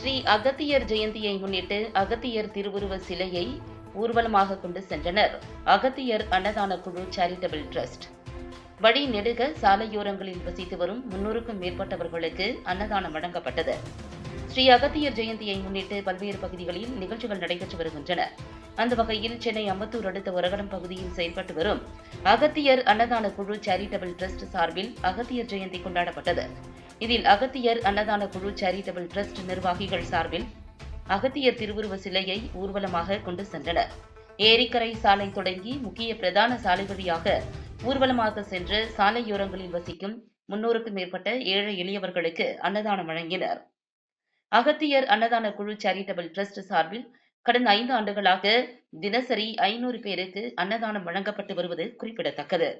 ஸ்ரீ அகத்தியர் ஜெயந்தியை முன்னிட்டு அகத்தியர் திருவுருவ சிலையை ஊர்வலமாக கொண்டு சென்றனர். அகத்தியர் அன்னதான குழு சேரிட்டபிள் ட்ரஸ்ட் வழி நெடுக சாலையோரங்களில் வசித்து வரும் முன்னூறுக்கும் மேற்பட்டவர்களுக்கு அன்னதானம் வழங்கப்பட்டது. ஸ்ரீ அகத்தியர் ஜெயந்தியை முன்னிட்டு பல்வேறு பகுதிகளில் நிகழ்ச்சிகள் நடைபெற்று வருகின்றன. அந்த வகையில் சென்னை அம்பத்தூர் அடுத்த ஒரகடம் பகுதியில் செயல்பட்டு வரும் அகத்தியர் அன்னதான குழு சேரிட்டபிள் ட்ரஸ்ட் சார்பில் அகத்தியர் ஜெயந்தி கொண்டாடப்பட்டது. இதில் அகத்தியர் அன்னதான குழு சேரிட்டபிள் ட்ரஸ்ட் நிர்வாகிகள் சார்பில் அகத்தியர் திருவுருவ சிலையை ஊர்வலமாக கொண்டு சென்றனர். ஏரிக்கரை சாலை தொடங்கி முக்கிய பிரதான சாலை வழியாக ஊர்வலமாக சென்று சாலையோரங்களில் வசிக்கும் முன்னூறுக்கும் மேற்பட்ட ஏழை எளியவர்களுக்கு அன்னதானம் வழங்கினர். அகத்தியர் அன்னதான குழு சேரிட்டபிள் ட்ரஸ்ட் சார்பில் கடந்த ஐந்து ஆண்டுகளாக தினசரி ஐநூறு பேருக்கு அன்னதானம் வழங்கப்பட்டு வருவது குறிப்பிடத்தக்கது.